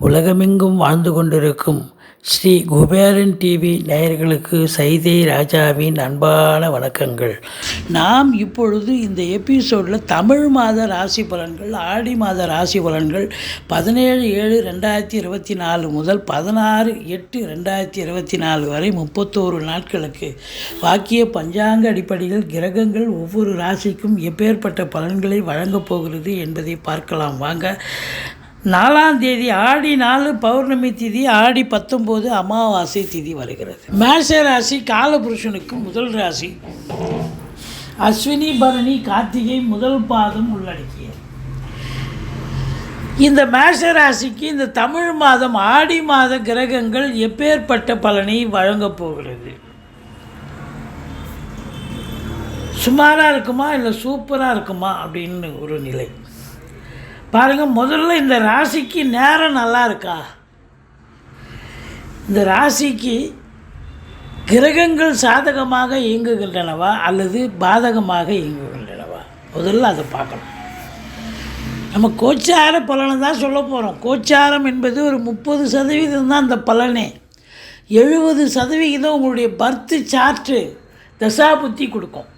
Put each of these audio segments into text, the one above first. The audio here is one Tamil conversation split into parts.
உலகமெங்கும் வாழ்ந்து கொண்டிருக்கும் ஸ்ரீ குபேரன் டிவி நேயர்களுக்கு சைதை ராஜாவின் அன்பான வணக்கங்கள். நாம் இப்பொழுது இந்த எபிசோடில் தமிழ் மாத ராசி பலன்கள் ஆடி மாத ராசி பலன்கள் பதினேழு ஏழு ரெண்டாயிரத்தி இருபத்தி நாலு முதல் பதினாறு எட்டு ரெண்டாயிரத்தி இருபத்தி நாலு வரை முப்பத்தோரு நாட்களுக்கு. வாக்கிய பஞ்சாங்க அடிப்படையில் கிரகங்கள் ஒவ்வொரு ராசிக்கும் எப்பேற்பட்ட பலன்களை வழங்கப் போகிறது என்பதை பார்க்கலாம். வாங்க நாலாம் தேதி ஆடி நாலு பௌர்ணமி திதி ஆடி பத்தொம்போது அமாவாசை திதி வருகிறது. மேஷ ராசி காலபுருஷனுக்கு முதல் ராசி. அஸ்வினி பரணி கார்த்திகை முதல் பாதம் உள்ளடக்கிய இந்த மேஷ ராசிக்கு இந்த தமிழ் மாதம் ஆடி மாத கிரகங்கள் எப்பேற்பட்ட பலனை வழங்கப் போகிறது? சுமாராக இருக்குமா இல்லை சூப்பராக இருக்குமா அப்படின்னு ஒரு நிலை. பாருங்கள் முதல்ல இந்த ராசிக்கு நேரம் நல்லா இருக்கா? இந்த ராசிக்கு கிரகங்கள் சாதகமாக இயங்குகின்றனவா அல்லது பாதகமாக இயங்குகின்றனவா? முதல்ல அதை பார்க்கணும். நம்ம கோச்சார பலனை தான் சொல்ல போகிறோம் கோச்சாரம் என்பது ஒரு முப்பது சதவீதம் தான் அந்த பலனே. எழுபது சதவிகிதம் உங்களுடைய பர்த்து சார்ட்டு தசாபுத்தி கொடுக்கும்.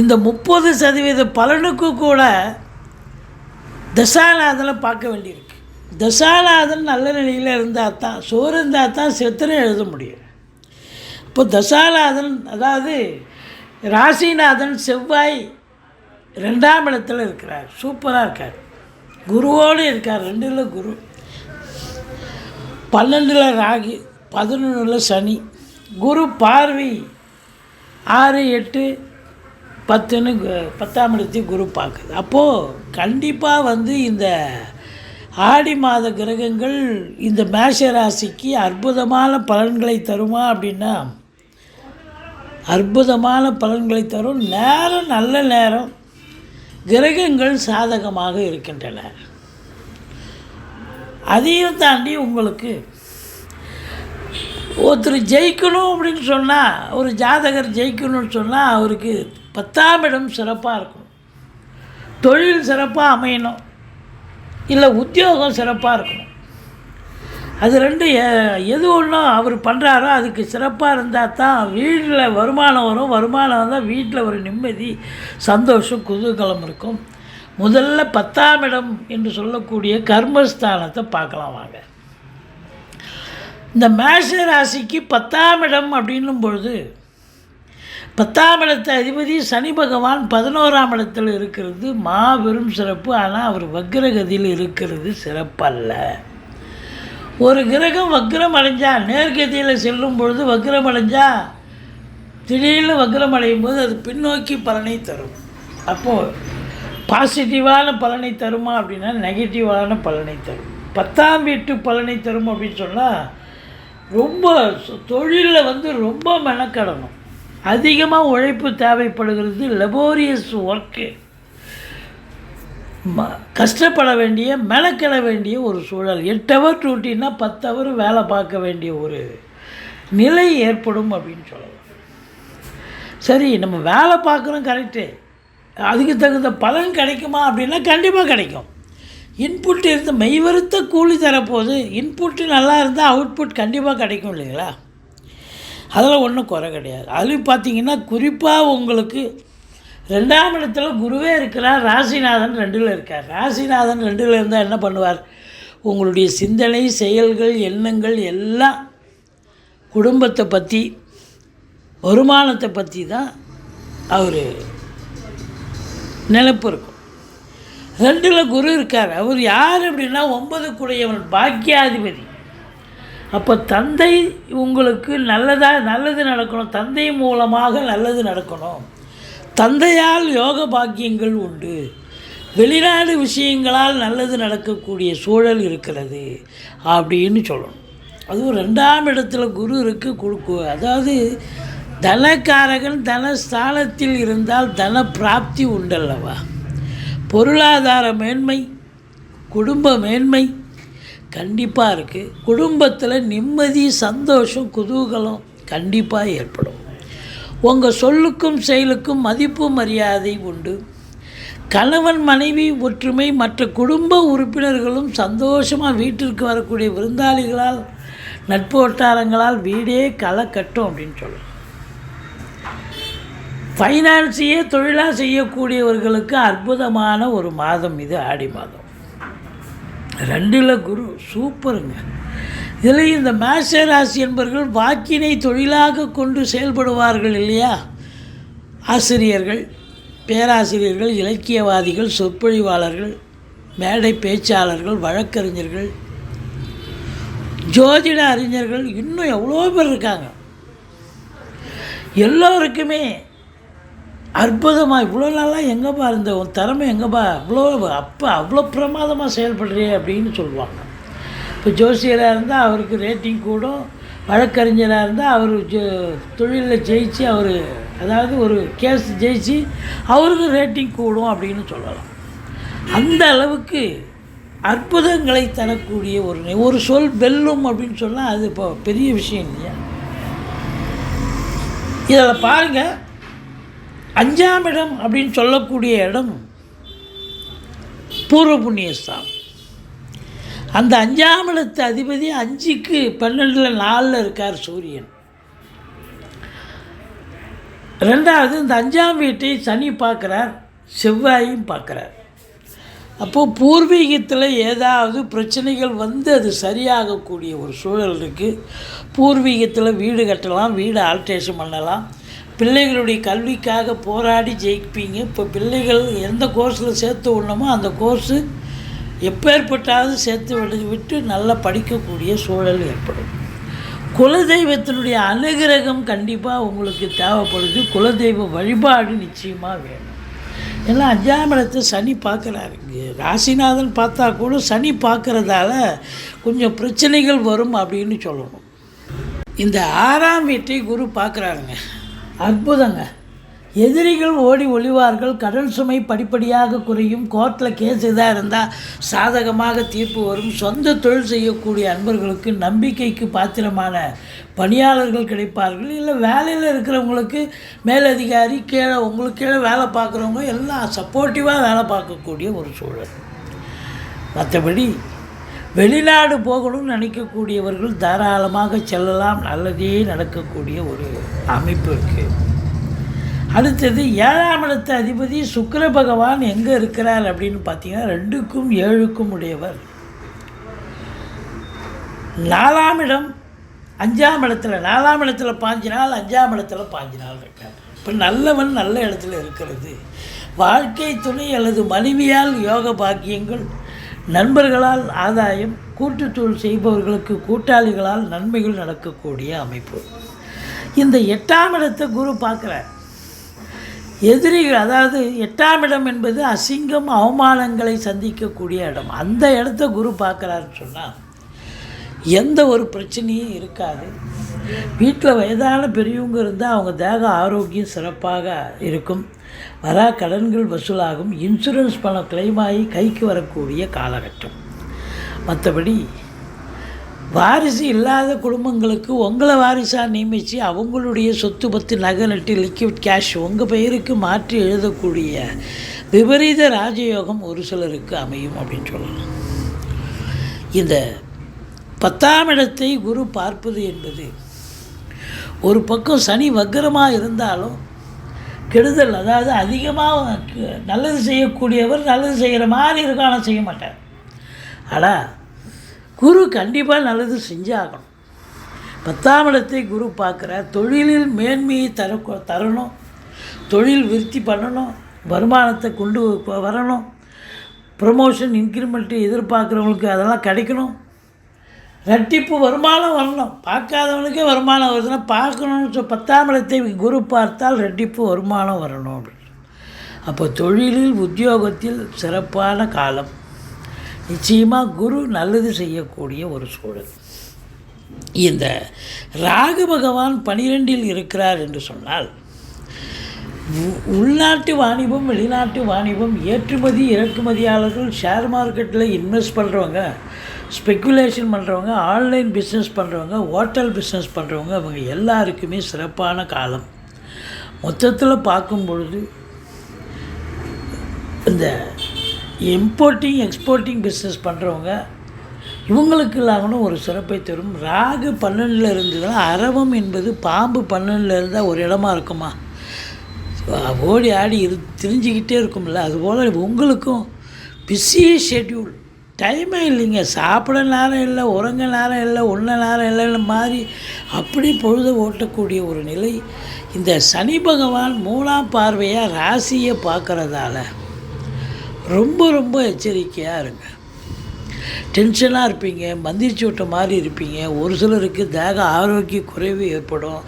இந்த முப்பது சதவீத பலனுக்கு கூட தசாநாதனை பார்க்க வேண்டியிருக்கு. தசாநாதன் நல்ல நிலையில் இருந்தால் தான் சோறு இருந்தால் தான் சித்திரம் எழுத முடியும். இப்போ தசாநாதன் அதாவது ராசிநாதன் செவ்வாய் ரெண்டாம் இடத்துல இருக்கிறார். சூப்பராக இருக்கார். குருவோடு இருக்கார். ரெண்டில் குரு. பன்னெண்டில் ராகி பதினொன்றில் சனி. குரு பார்வை ஆறு எட்டு பத்துன்னு பத்தாம் இடத்தையும் குரு பார்க்குது. அப்போது கண்டிப்பாக வந்து இந்த ஆடி மாத கிரகங்கள் இந்த மேஷ ராசிக்கு அற்புதமான பலன்களை தருமா அப்படின்னா அற்புதமான பலன்களை தரும். நேரம் நல்ல நேரம் கிரகங்கள் சாதகமாக இருக்கின்றன. அதையும் தாண்டி உங்களுக்கு ஒருத்தர் ஜெயிக்கணும் அப்படின்னு சொன்னால் ஒரு ஜாதகர் ஜெயிக்கணும்னு சொன்னால் அவருக்கு பத்தாம் இடம் சிறப்பாக இருக்கணும் தொழில் சிறப்பாக அமையணும். இல்லை உத்தியோகம் சிறப்பாக இருக்கணும் அது ரெண்டு எது ஒன்றும் அவர் பண்ணுறாரோ அதுக்கு சிறப்பாக இருந்தால் தான் வீட்டில் வருமானம் வரும். வருமானம் வந்தால் வீட்டில் ஒரு நிம்மதி சந்தோஷம் குதூகலம் இருக்கும். முதல்ல பத்தாம் இடம் என்று சொல்லக்கூடிய கர்மஸ்தானத்தை பார்க்கலாம் வாங்க. இந்த மேஷ ராசிக்கு பத்தாம் இடம் அப்படின்னும் பொழுது பத்தாம் இடத்த அதிபதி சனி பகவான் பதினோராம் இடத்தில் இருக்கிறது மாபெரும் சிறப்பு. ஆனால் அவர் வக்ரகதியில் இருக்கிறது சிறப்பல்ல. ஒரு கிரகம் வக்ரம் அடைஞ்சா நேர்கதியில் செல்லும் பொழுது வக்ரம் அடைஞ்சா திடீர்னு வக்ரம் அடையும் போது அது பின்னோக்கி பலனை தரும். அப்போது பாசிட்டிவான பலனை தருமா அப்படின்னா நெகட்டிவான பலனை தரும். பத்தாம் வீட்டு பலனை தரும் அப்படின்னு சொன்னால் ரொம்ப தொழிலில் வந்து ரொம்ப மெனக்கடணும். அதிகமாக உழைப்பு தேவைப்படுகிறது லெபோரியஸ் ஒர்க்கு ம கஷ்டப்பட வேண்டிய மெனக்கிட வேண்டிய ஒரு சூழல். எட்டு ஹவர் டியூட்டின்னா பத்து ஹவர் வேலை பார்க்க வேண்டிய ஒரு நிலை ஏற்படும் அப்படின்னு சொல்லலாம். சரி நம்ம வேலை பார்க்குறோம் கரெக்டு அதுக்கு தகுந்த பலன் கிடைக்குமா அப்படின்னா கண்டிப்பாக கிடைக்கும். இன்புட் இருந்து மெய்வருத்த கூலி தரப்போகுது இன்புட்டு நல்லா இருந்தால் அவுட்புட் கண்டிப்பாக கிடைக்கும் இல்லைங்களா? அதில் ஒன்றும் குறை கிடையாது. அதுலேயும் பார்த்தீங்கன்னா குறிப்பாக உங்களுக்கு ரெண்டாம் இடத்துல குருவே இருக்கிறார் ராசிநாதன் ரெண்டில் இருக்கார். ராசிநாதன் ரெண்டில் இருந்தால் என்ன பண்ணுவார்? உங்களுடைய சிந்தனை செயல்கள் எண்ணங்கள் எல்லாம் குடும்பத்தை பற்றி வருமானத்தை பற்றி தான் அவர் நினைப்பு இருக்கும். ரெண்டில் குரு இருக்கார். அவர் யார் அப்படின்னா ஒன்பது கூடையவன் பாக்கியாதிபதி. அப்போ தந்தை உங்களுக்கு நல்லதாக நல்லது நடக்கணும். தந்தை மூலமாக நல்லது நடக்கணும். தந்தையால் யோக பாக்கியங்கள் உண்டு. வெளிநாடு விஷயங்களால் நல்லது நடக்கக்கூடிய சூழல் இருக்கிறது அப்படின்னு சொல்லணும். அதுவும் ரெண்டாம் இடத்துல குரு இருக்கு கொடுக்கு அதாவது தனக்காரகன் தனஸ்தானத்தில் இருந்தால் தன பிராப்தி உண்டல்லவா? பொருளாதார மேன்மை குடும்ப மேன்மை கண்டிப்பாக இருக்குது குடும்பத்தில் நிம்மதி சந்தோஷம் குதூகலம் கண்டிப்பாக ஏற்படும். உங்கள் சொல்லுக்கும் செயலுக்கும் மதிப்பு மரியாதை உண்டு. கணவன் மனைவி ஒற்றுமை மற்ற குடும்ப உறுப்பினர்களும் சந்தோஷமாக வீட்டிற்கு வரக்கூடிய விருந்தாளிகளால் நட்பு வட்டாரங்களால் வீடே களை கட்டும் அப்படின்னு சொல்லலாம் ஃபைனான்ஸையே தொழிலாக செய்யக்கூடியவர்களுக்கு அற்புதமான ஒரு மாதம் இது ஆடி மாதம். ரெண்டில் குரு சூப்பருங்க. இதில் இந்த மேஷ ராசி என்பவர்கள் வாக்கினை தொழிலாக கொண்டு செயல்படுவார்கள் இல்லையா? ஆசிரியர்கள் பேராசிரியர்கள் இலக்கியவாதிகள் சொற்பொழிவாளர்கள் மேடை பேச்சாளர்கள் வழக்கறிஞர்கள் ஜோதிட அறிஞர்கள் இன்னும் எவ்வளோ பேர் இருக்காங்க. எல்லோருக்குமே அற்புதமாக இவ்வளோ நாளாக எங்கேப்பா இருந்த? உன் திறமை எங்கேப்பா அவ்வளோ அப்போ அவ்வளோ பிரமாதமாக செயல்படுறியே அப்படின்னு சொல்லுவாங்க. இப்போ ஜோசியராக இருந்தால் அவருக்கு ரேட்டிங் கூடும். வழக்கறிஞராக இருந்தால் அவர் ஜோ தொழிலில் ஜெயிச்சு அவர் அதாவது ஒரு கேஸ் ஜெயிச்சு அவருக்கு ரேட்டிங் கூடும் அப்படின்னு சொல்லலாம். அந்த அளவுக்கு அற்புதங்களை தரக்கூடிய ஒரு ஒரு சொல் வெல்லும் அப்படின்னு சொன்னால் அது இப்போ பெரிய விஷயம் இல்லையா? இதில் பாருங்கள் அஞ்சாம் இடம் அப்படின்னு சொல்லக்கூடிய இடம் பூர்வ புண்ணியஸ்தானம் அந்த அஞ்சாம் இடத்து அதிபதி அஞ்சுக்கு பன்னெண்டில் நாலில் இருக்கார் சூரியன். ரெண்டாவது இந்த அஞ்சாம் வீட்டை சனி பார்க்குறார் செவ்வாயும் பார்க்குறார். அப்போது பூர்வீகத்தில் ஏதாவது பிரச்சனைகள் வந்து அது சரியாகக்கூடிய ஒரு சூழல் இருக்குது பூர்வீகத்தில் வீடு கட்டலாம் வீடு ஆல்ட்ரேஷன் பண்ணலாம். பிள்ளைகளுடைய கல்விக்காக போராடி ஜெயிப்பீங்க. இப்போ பிள்ளைகள் எந்த கோர்ஸில் சேர்த்து விடணுமோ அந்த கோர்ஸு எப்பேற்பட்டாவது சேர்த்து விடு விட்டு நல்லா படிக்கக்கூடிய சூழல் ஏற்படும். குலதெய்வத்தினுடைய அனுகிரகம் கண்டிப்பாக உங்களுக்கு தேவைப்படுது. குலதெய்வ வழிபாடு நிச்சயமாக வேணும். ஏன்னா அஞ்சாம் இடத்தை சனி பார்க்குறாரு. ராசிநாதன் பார்த்தா கூட சனி பார்க்குறதால கொஞ்சம் பிரச்சனைகள் வரும் அப்படின்னு சொல்லணும். இந்த ஆறாம் வீட்டை குரு பார்க்குறாருங்க. அற்புதங்க. எதிரிகள் ஓடி ஒளிவார்கள் கடன் சுமை படிப்படியாக குறையும் கோர்ட்டில் கேஸ் இதாக இருந்தால் சாதகமாக தீர்ப்பு வரும். சொந்த தொழில் செய்யக்கூடிய அன்பர்களுக்கு நம்பிக்கைக்கு பாத்திரமான பணியாளர்கள் கிடைப்பார்கள். இல்லை வேலையில் இருக்கிறவங்களுக்கு மேலதிகாரி கீழே உங்களுக்கு கீழே வேலை பார்க்குறவங்க எல்லாம் சப்போர்ட்டிவாக வேலை பார்க்கக்கூடிய ஒரு சூழல். மற்றபடி வெளிநாடு போகணும்னு நினைக்கக்கூடியவர்கள் தாராளமாக செல்லலாம். நல்லதே நடக்கக்கூடிய ஒரு அமைப்பு இருக்குது அடுத்தது ஏழாம் இடத்த அதிபதி சுக்கர பகவான் எங்கே இருக்கிறார் அப்படின்னு பார்த்தீங்கன்னா ரெண்டுக்கும் ஏழுக்கும் உடையவர். நாலாம் இடம் அஞ்சாம் இடத்துல நாலாம் இடத்துல பாஞ்சு நாள் அஞ்சாம் இடத்துல பாஞ்சு நாள் இருக்கார். இப்போ நல்லவன் நல்ல இடத்துல இருக்கிறது. வாழ்க்கை துணை அல்லது மனைவியால் யோக பாக்கியங்கள் நண்பர்களால் ஆதாயம் கூட்டுத்தொழில் செய்பவர்களுக்கு கூட்டாளிகளால் நன்மைகள் நடக்கக்கூடிய அமைப்பு. இந்த எட்டாம் இடத்தை குரு பார்க்குறார். எதிரிகள் அதாவது எட்டாம் இடம் என்பது அசிங்கம் அவமானங்களை சந்திக்கக்கூடிய இடம். அந்த இடத்த குரு பார்க்குறாருன்னு சொன்னால் எந்த ஒரு பிரச்சனையும் இருக்காது. வீட்டில் வயதான பெரியவங்க இருந்தால் அவங்க தேக ஆரோக்கியம் சிறப்பாக இருக்கும். வரா கடன்கள் வசூலாகும் இன்சூரன்ஸ் பணம் claim ஆகி கைக்கு வரக்கூடிய காலகட்டம். மற்றபடி வாரிசு இல்லாத குடும்பங்களுக்கு உங்களை வாரிசாக நியமித்து அவங்களுடைய சொத்து பத்து நகை நட்டு லிக்விட் கேஷ் உங்கள் பெயருக்கு மாற்றி எழுதக்கூடிய விபரீத ராஜயோகம் ஒரு சிலருக்கு அமையும் அப்படின்னு சொல்லலாம். இந்த பத்தாம் இடத்தை குரு பார்ப்பது என்பது ஒரு பக்கம் சனி வக்கரமாக இருந்தாலும் கெடுதல் அதாவது அதிகமாக நல்லது செய்யக்கூடியவர் நல்லது செய்கிற மாதிரி இருக்கும் ஆனால் செய்ய மாட்டார். ஆனால் குரு கண்டிப்பாக நல்லது செஞ்சாகணும். பத்தாம் இடத்தை குரு பார்க்குறார். தொழிலில் மேன்மையை தர தரணும். தொழில் விருத்தி பண்ணணும். வருமானத்தை கொண்டு வரணும். ப்ரமோஷன் இன்க்ரிமெண்ட்டு எதிர்பார்க்குறவங்களுக்கு அதெல்லாம் கிடைக்கணும். ரெட்டிப்பு வருமானம் வரணும். பார்க்காதவனுக்கே வருமானம் வருதுன்னா பார்க்கணும்னு சொ பத்தாம் இடத்தை குரு பார்த்தால் ரெட்டிப்பு வருமானம் வரணும் அப்படின்னு. அப்போ தொழிலில் உத்தியோகத்தில் சிறப்பான காலம். நிச்சயமாக குரு நல்லது செய்யக்கூடிய ஒரு சூழல். இந்த ராகு பகவான் பனிரெண்டில் இருக்கிறார் என்று சொன்னால் உ- உள்நாட்டு வாணிபம் வெளிநாட்டு வாணிபம் ஏற்றுமதி இறக்குமதியாளர்கள் ஷேர் மார்க்கெட்டில் இன்வெஸ்ட் பண்ணுறவங்க ஸ்பெக்குலேஷன் பண்ணுறவங்க ஆன்லைன் பிஸ்னஸ் பண்ணுறவங்க ஹோட்டல் பிஸ்னஸ் பண்ணுறவங்க அவங்க எல்லாருக்குமே சிறப்பான காலம். மொத்தத்தில் பார்க்கும் பொழுது இந்த இம்போர்ட்டிங் எக்ஸ்போர்ட்டிங் பிஸ்னஸ் பண்ணுறவங்க இவங்களுக்கு இல்லாமலும் ஒரு சிறப்பை தரும். ராகு பன்னெண்டில் இருந்ததுன்னா அரவம் என்பது பாம்பு பன்னெண்டில் இருந்தால் ஒரு இடமா இருக்குமா? ஓடி ஆடி இரு திரிஞ்சிக்கிட்டே இருக்கும்ல. அதுபோல் உங்களுக்கும் பிஸி ஷெட்யூல் டைமே இல்லைங்க. சாப்பிட நேரம் இல்லை உறங்க நேரம் இல்லை உண்ண நேரம் இல்லைன்னு மாதிரி அப்படி பொழுது ஓட்டக்கூடிய ஒரு நிலை. இந்த சனி பகவான் மூணாம் பார்வையாக ராசியை பார்க்குறதால ரொம்ப ரொம்ப எச்சரிக்கையாக இருங்க. டென்ஷனாக இருப்பீங்க மந்திரிச்சு விட்ட மாதிரி இருப்பீங்க. ஒரு சிலருக்கு தேக ஆரோக்கிய குறைவு ஏற்படும்.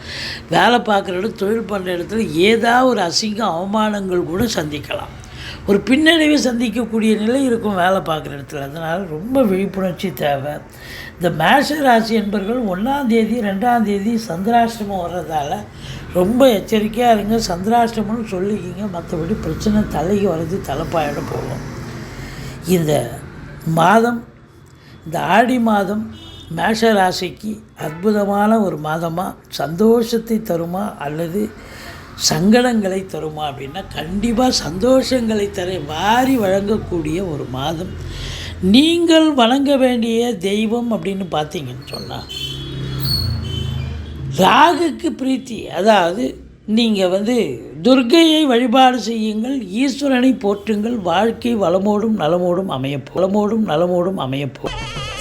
வேலை பார்க்குற இடம் தொழில் பண்ணுற இடத்துல ஏதாவது ஒரு அசிங்க அவமானங்கள் கூட சந்திக்கலாம். ஒரு பின்னடைவை சந்திக்கக்கூடிய நிலை இருக்கும் வேலை பார்க்குற இடத்துல. அதனால் ரொம்ப விழிப்புணர்ச்சி தேவை. இந்த மேஷ ராசி என்பர்கள் ஒன்றாம் தேதி ரெண்டாம் தேதி சந்திராஷ்டமம் வர்றதால ரொம்ப எச்சரிக்கையாக இருங்க. சந்திராஷ்டிரமம்னு சொல்லிக்கிங்க. மற்றபடி பிரச்சனை தலைக்கு வர்றது தலைப்பாயிட போகும். இந்த மாதம் இந்த ஆடி மாதம் மேஷ ராசிக்கு அற்புதமான ஒரு மாதமாக சந்தோஷத்தை தருமா அல்லது சங்கடங்களை தருமா அப்படின்னா கண்டிப்பாக சந்தோஷங்களை தர வாரி வழங்கக்கூடிய ஒரு மாதம். நீங்கள் வணங்க வேண்டிய தெய்வம் அப்படின்னு பார்த்தீங்கன்னு சொன்னால் ராகுக்கு பிரீத்தி அதாவது நீங்கள் வந்து துர்க்கையை வழிபாடு செய்யுங்கள் ஈஸ்வரனை போற்றுங்கள் வாழ்க்கை வளமோடும் நலமோடும் அமையப்போ வளமோடும் நலமோடும் அமையப்போ